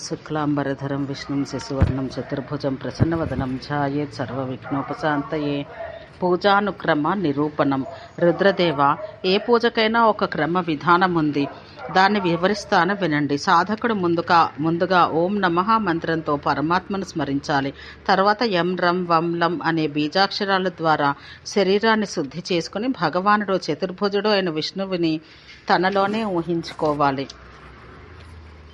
శుక్లాంబరధరం విష్ణుం శశివర్ణం చతుర్భుజం ప్రసన్నవదనం ఛాయేత్ సర్వవిఘ్నోపశాంతయే. పూజానుక్రమ నిరూపణం. రుద్రదేవ ఏ పూజకైనా ఒక క్రమ విధానం ఉంది. దాన్ని వివరిస్తాను వినండి. సాధకుడు ముందుగా ముందుగా ఓం నమ మంత్రంతో పరమాత్మను స్మరించాలి. తర్వాత యం రం వం లం అనే బీజాక్షరాల ద్వారా శరీరాన్ని శుద్ధి చేసుకుని భగవానుడు చతుర్భుజుడు అయిన విష్ణువుని తనలోనే ఊహించుకోవాలి.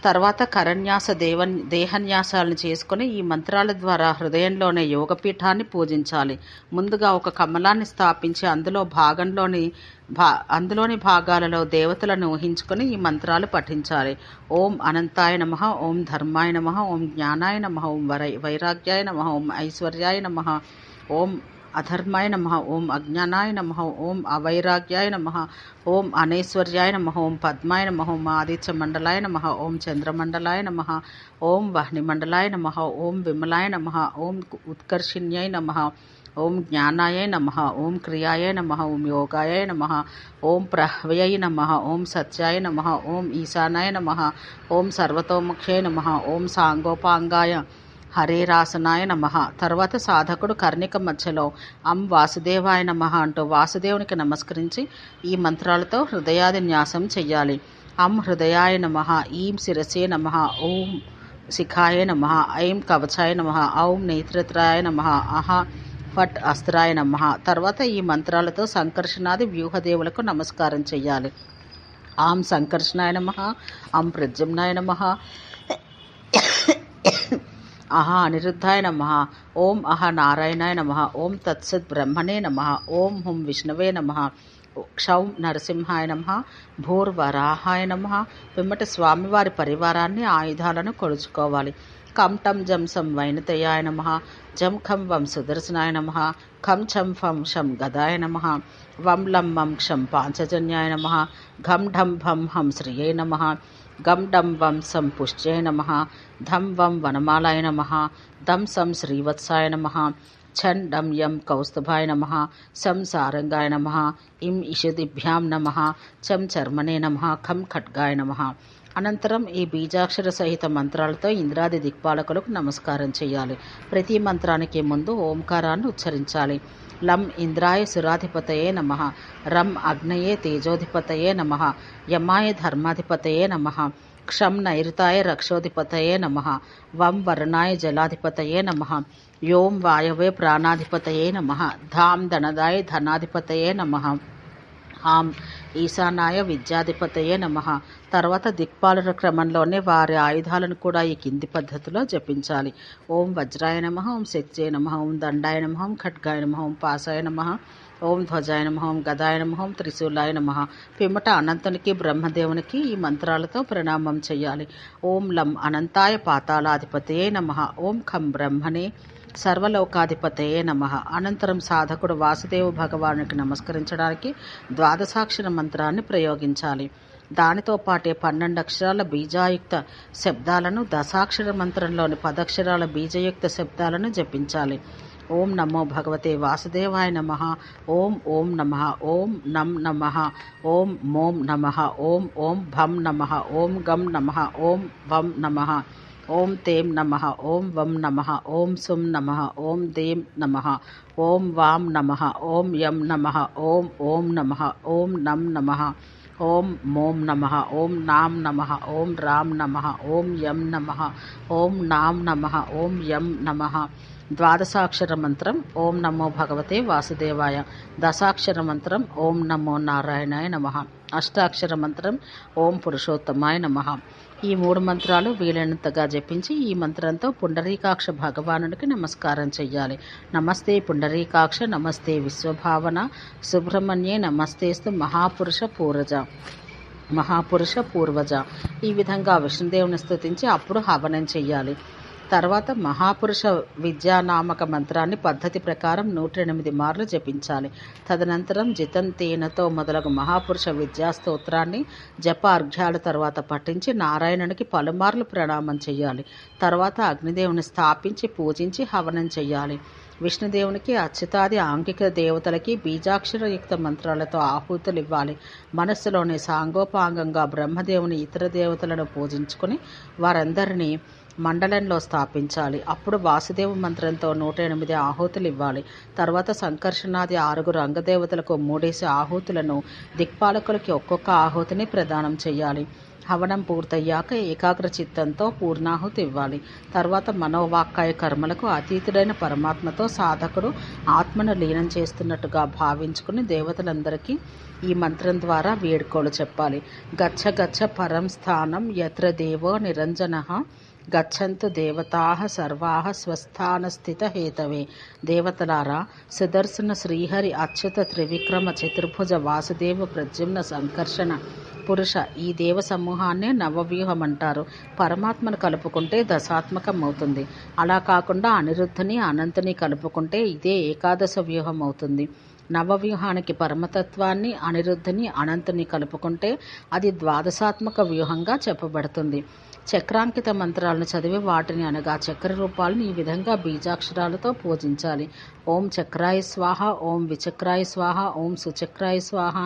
తర్వాత కరన్యాస దేవ దేహన్యాసాలను చేసుకుని ఈ మంత్రాల ద్వారా హృదయంలోనే యోగపీఠాన్ని పూజించాలి. ముందుగా ఒక కమలాన్ని స్థాపించి అందులో భాగంలోని భా అందులోని భాగాలలో దేవతలను ఊహించుకొని ఈ మంత్రాలు పఠించాలి. ఓం అనంతాయ నమ ఓం ధర్మాయ నమ ఓం జ్ఞానాయ నమ ఓం వరై వైరాగ్యాయ నమ ఓం ఐశ్వర్యాయ నమ ఓం అధర్మాయ నమ ఓం అజ్ఞానాయ నమ ఓం అవైరాగ్యాయ నమ ఓం అనేశ్వర్యాయ నమ ఓం పద్మాయ నమ ఓం ఆదిత్య మండలాయ నమ ఓం చంద్రమండలాయ నమ ఓం వహ్నిమండలాయ నమ ఓం విమలాయ నమ ఓం ఉత్కర్షిణ్యాయ నమ ఓం జ్ఞానాయ నమ ఓం క్రియాయ నమ ఓం యోగాయ నమ ఓం ప్రహ్వయై నమ ఓం సత్యాయ నమ ఓం ఈశానాయ నమ ఓం సర్వతోముఖ్యాయ నమ ఓం సాంగోపాంగాయ హరే రాసనాయ నమ. తర్వాత సాధకుడు కర్ణిక మధ్యలో అం వాసుదేవాయ నమ అంటూ వాసుదేవునికి నమస్కరించి ఈ మంత్రాలతో హృదయాది న్యాసం చెయ్యాలి. అం హృదయాయ నమ ఈం శిరసే నమ ఓం శిఖాయ నమ ఐం కవచాయ నమ ఔం నేత్రత్రాయ నమ అహ ఫట్ అస్త్రాయ నమ. తర్వాత ఈ మంత్రాలతో సంకర్షణాది వ్యూహదేవులకు నమస్కారం చెయ్యాలి. ఆం సంకర్షణాయ నమ ఆం ప్రజమ్నాయ నమ అహ అనిరుద్ధాయ నమ. ఓం అహ నారాయణాయ నమ. ఓం తత్సత్ బ్రహ్మణే నమ. ఓం హుం విష్ణవే నమ. క్షౌం నరసింహాయ నమ. భూర్వరాహాయ నమ. పిమ్మట స్వామివారి పరివారాన్ని ఆయుధాలను కొలుచుకోవాలి. కం టం జం సం వైనతయాయ నమ. జం ఖం వం సుదర్శనాయ నమ. ఖం ఛం ఫం షం గదాయ నమ. వం లం మం క్షం పాంచజన్యాయ నమ. ఘం ఢం భం హం శ్రియై నమ. గం డం వం సం పుష్ట్యై నమ ధం వం వనమాలాయ నమ దం సం శ్రీవత్సాయ నమ ఛన్ డం యం కౌస్తుభాయ నమ సం సారంగాయ నమ ఇం ఇషదిభ్యాం నమ చం చర్మనే నమ ఖం ఖడ్గాయ నమ. అనంతరం ఈ బీజాక్షర సహిత మంత్రాలతో ఇంద్రాది దిక్పాలకులకు నమస్కారం చేయాలి. ప్రతి మంత్రానికి ముందు ఓంకారాన్ని ఉచ్చరించాలి. లం ఇంద్రాయ సురాధిపతయే నమ రం అగ్నయే తేజోధిపతయే నమ యమాయ ధర్మాధిపతయే నమ క్షం నైరుతాయ రక్షోధిపతయే నమ వం వరుణాయ జలాధిపతయే నమ యోం వాయవే ప్రాణాధిపతయే నమ ధాం ధనదాయ ధనాధిపతయే నమ హాం ఈశానాయ విద్యాధిపతయే నమ. తర్వాత దిక్పాలన క్రమంలోనే వారి ఆయుధాలను కూడా ఈ కింది పద్ధతిలో జపించాలి. ఓం వజ్రాయ నమ ఓం శక్తియ నమ ఓం దండాయ నమ ఓం ఖడ్గాయ నమ ఓం పాసాయ నమ ఓం ధ్వజాయ నమ ఓం గదాయ నమ ఓం త్రిశూలాయ నమ. పిమ్మట అనంతునికి బ్రహ్మదేవునికి ఈ మంత్రాలతో ప్రణామం చేయాలి ఓం లం అనంతాయ పాతాళాధిపతయే నమ. ఓం ఖం బ్రహ్మణే సర్వలోకాధిపతయే నమ. అనంతరం సాధకుడు వాసుదేవ భగవానునికి నమస్కరించడానికి ద్వాదశాక్షర మంత్రాన్ని ప్రయోగించాలి. దానితో పాటే పన్నెండు అక్షరాల బీజాయుక్త శబ్దాలను దశాక్షర మంత్రంలోని పదక్షరాల బీజయుక్త శబ్దాలను జపించాలి. ఓం నమో భగవతే వాసుదేవాయ నమ. ఓం ఓం నమ. ఓం నం నమ. ఓం మోం నమ. ఓం ఓం భం నమ. ఓం గం నమ. ఓం వం నమ. ఓం తేం నమ ఓం వం నమ ఓం సుం నమ ఓం దేం నమ ఓం వాం నమ ఓం యం నమ ఓం ఓం నమ ఓం నం నమ ఓం మోం నమ ఓం నాం నమ ఓం రాం నమ ఓం యం నమ ఓం నాం నమ ఓం యం నమ ద్వాదశాక్షర మంత్రం ఓం నమో భగవతే వాసుదేవాయ దశాక్షర మంత్రం ఓం నమో నారాయణాయ నమ అష్టాక్షర మంత్రం ఓం పురుషోత్తమాయ నమ ఈ మూడు మంత్రాలు వీలైనంతగా జపించి ఈ మంత్రంతో పుండరీకాక్ష భగవానుడికి నమస్కారం చెయ్యాలి. నమస్తే పుండరీకాక్ష నమస్తే విశ్వభావన సుబ్రహ్మణ్యే నమస్తేస్తు మహాపురుష పూరజ మహాపురుష పూర్వజ. ఈ విధంగా విష్ణుదేవుని స్థుతించి అప్పుడు హవనం చెయ్యాలి. తర్వాత మహాపురుష విద్యానామక మంత్రాన్ని పద్ధతి ప్రకారం నూట ఎనిమిది మార్లు జపించాలి. తదనంతరం జితంతేనతో మొదలగు మహాపురుష విద్యా స్తోత్రాన్ని జప అర్ఘ్యాల తర్వాత పఠించి నారాయణునికి పలుమార్లు ప్రణామం చేయాలి తర్వాత అగ్నిదేవుని స్థాపించి పూజించి హవనం చేయాలి విష్ణుదేవునికి అచ్యుతాది ఆంగిక దేవతలకి బీజాక్షరయుక్త మంత్రాలతో ఆహుతులు ఇవ్వాలి మనస్సులోని సాంగోపాంగంగా బ్రహ్మదేవుని ఇతర దేవతలను పూజించుకుని వారందరినీ మండలంలో స్థాపించాలి. అప్పుడు వాసుదేవ మంత్రంతో నూట ఎనిమిది ఆహుతులు ఇవ్వాలి. తర్వాత సంకర్షణాది ఆరుగురు రంగదేవతలకు మూడేసి ఆహుతులను దిక్పాలకులకి ఒక్కొక్క ఆహుతిని ప్రదానం చేయాలి. హవనం పూర్తయ్యాక ఏకాగ్ర చిత్తంతో పూర్ణాహుతి ఇవ్వాలి. తర్వాత మనోవాక్కాయ కర్మలకు అతీతుడైన పరమాత్మతో సాధకుడు ఆత్మను లీనం చేస్తున్నట్టుగా భావించుకుని దేవతలందరికీ ఈ మంత్రం ద్వారా వేడుకోలు చెప్పాలి. గచ్చ గచ్చ పరం స్థానం యత్ర దేవో నిరంజన గచ్చంతు దేవతా సర్వా స్వస్థానస్థిత హేతవే. దేవతలారా సుదర్శన శ్రీహరి అచ్యుత త్రివిక్రమ చతుర్భుజ వాసుదేవ ప్రద్యుమ్న సంకర్షణ పురుష ఈ దేవ సమూహాన్నే నవవ్యూహం అంటారు పరమాత్మను కలుపుకుంటే దశాత్మకం అవుతుంది అలా కాకుండా అనిరుద్ధుని అనంతుని కలుపుకుంటే ఇదే ఏకాదశ వ్యూహం అవుతుంది నవవ్యూహానికి పరమతత్వాన్ని అనిరుద్ధని అనంతుని కలుపుకుంటే అది ద్వాదశాత్మక వ్యూహంగా చెప్పబడుతుంది. చక్రాంకిత మంత్రాలను చదివి వాటిని అనగా చక్ర రూపాలను ఈ విధంగా బీజాక్షరాలతో పూజించాలి. ఓం చక్రాయ స్వాహ ఓం విచక్రాయ స్వాహ ఓం సుచక్రాయ స్వాహ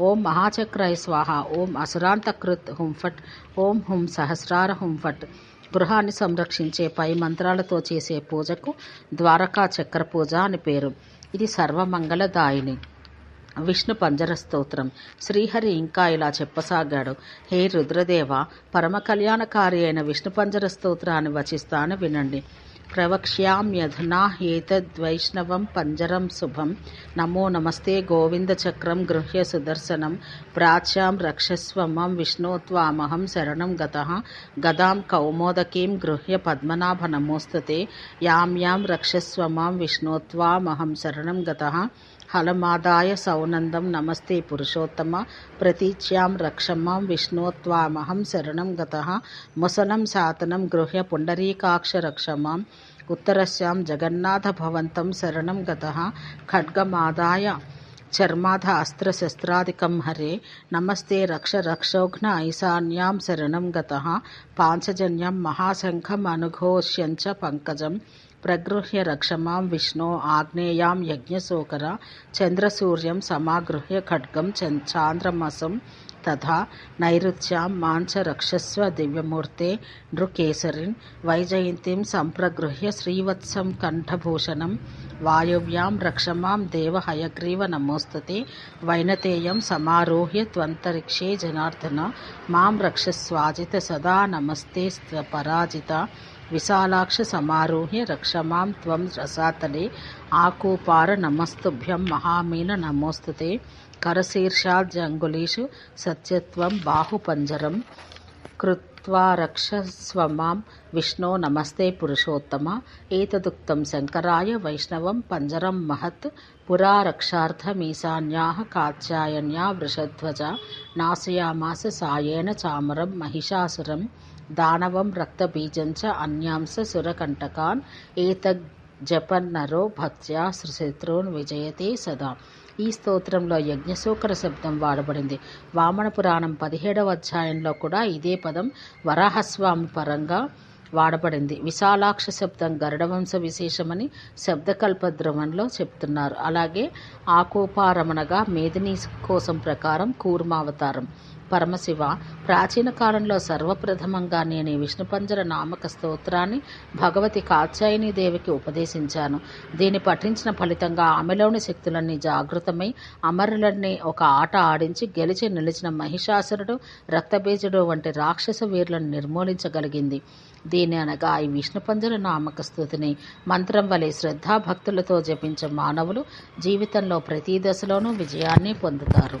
ఓం మహాచక్రాయ స్వాహ ఓం అసురాంతకృత్ హుంఫట్ ఓం హుం సహస్రార హుంఫట్ గృహాన్ని సంరక్షించే పై మంత్రాలతో చేసే పూజకు ద్వారకా చక్ర పూజ అని పేరు. ఇది సర్వమంగళదాయిని. విష్ణు పంజర స్తోత్రం. శ్రీహరి ఇంకా ఇలా చెప్పసాగాడు. హే రుద్రదేవ పరమ కళ్యాణకారి అయిన విష్ణు పంజర స్తోత్రాన్ని వచిస్తాను వినండి. ప్రవక్ష్యామ్యధునా ఏతద్వైష్ణవం పంజరం శుభం. నమో నమస్తే గోవిందచక్రం గృహ్య సుదర్శనం. ప్రాచ్యాం రక్షస్వమం విష్ణోత్వామహం శరణం గత. గదాం కౌమోదకీం గృహ్య పద్మనాభ నమోస్తతే. యాం యాం రక్షస్వమాం విష్ణోత్వామహం శరణం గత. హలమాదాయ సౌనందం నమస్తే పురుషోత్తమ ప్రతీచ్యాం రక్షమాం విష్ణోత్వామహం శరణం గత ముసలం శాతనం గృహ్య పుండరీకాక్ష రక్షమాం ఉత్తరస్యాం జగన్నాథభవంతం శరణం గత ఖడ్గమాదాయ చర్మాధ అస్త్రశస్త్రాదికం హరే నమస్తే రక్ష రక్షోఘ్న ఐశాన్యాం శరణం గత పాంచజన్యం మహాశంఖం అనుఘోష్యంచ పంకజం ప్రగృహ్య రక్షమాం విష్ణో ఆగ్నేయాం యజ్ఞశోకర చంద్రసూర్యం సమాగృహ్య ఖడ్గం చాంద్రమసం తథా నైరుత్యాం మాంచ రక్షస్వ దివ్యమూర్తే నృకేసరిన్ వైజయంతిం సంప్రగృహ్య శ్రీవత్సం కంఠభూషణం వాయువ్యాం రక్షమాం దేవ హయగ్రీవ నమోస్తుతే వైనతేయం సమారోహ్య త్వంతరిక్షే జనార్దన మాం రక్షస్వాజిత సదా నమస్తే పరాజిత विशालाक्षसमारुह्य रक्ष मां त्वं रसातले। आकोपार नमस्तुभ्यं महामेन नमोऽस्तु ते। करशीर्षाज्जङ्गुलीषु सत्यत्वं बाहुपञ्जरं। कृत्वा रक्षस्व मां विष्णो नमस्ते पुरुषोत्तम। एतदुक्तं शङ्कराय वैष्णवं पञ्जरं महत्। पुरारक्षार्थमीशान्याः कात्यायन्या वृषध्वजा। नाशयामास सायेन चामरं महिषासुरम्। దానవం రక్తబీజంచ అన్యాంశ అన్యాంస సురకంటకాన్ ఏతగ్ జపన్నరో భక్త్యా శత్రువున్ విజయతే సదా. ఈ స్తోత్రంలో యజ్ఞశోకర శబ్దం వాడబడింది. వామన పురాణం పదిహేడవ అధ్యాయంలో కూడా ఇదే పదం వరాహస్వామి పరంగా వాడబడింది. విశాలాక్ష శబ్దం గరుడవంశ విశేషమని శబ్దకల్పద్రవంలో చెప్తున్నారు. అలాగే ఆకోపారమణగా మేదిని కోసం ప్రకారం కూర్మావతారం. పరమశివ ప్రాచీన కాలంలో సర్వప్రథమంగా నేను ఈ విష్ణుపంజర నామక స్తోత్రాన్ని భగవతి కాత్యాయని దేవికి ఉపదేశించాను. దీన్ని పఠించిన ఫలితంగా ఆమెలోని శక్తులన్నీ జాగృతమై అమరులన్నీ ఒక ఆట ఆడించి గెలిచి నిలిచిన మహిషాసురుడు రక్తబీజుడు వంటి రాక్షస వీరులను నిర్మూలించగలిగింది. దీని అనగా ఈ విష్ణుపంజర నామక స్థుతిని మంత్రం వలె శ్రద్ధాభక్తులతో జపించే మానవులు జీవితంలో ప్రతి దశలోనూ విజయాన్ని పొందుతారు.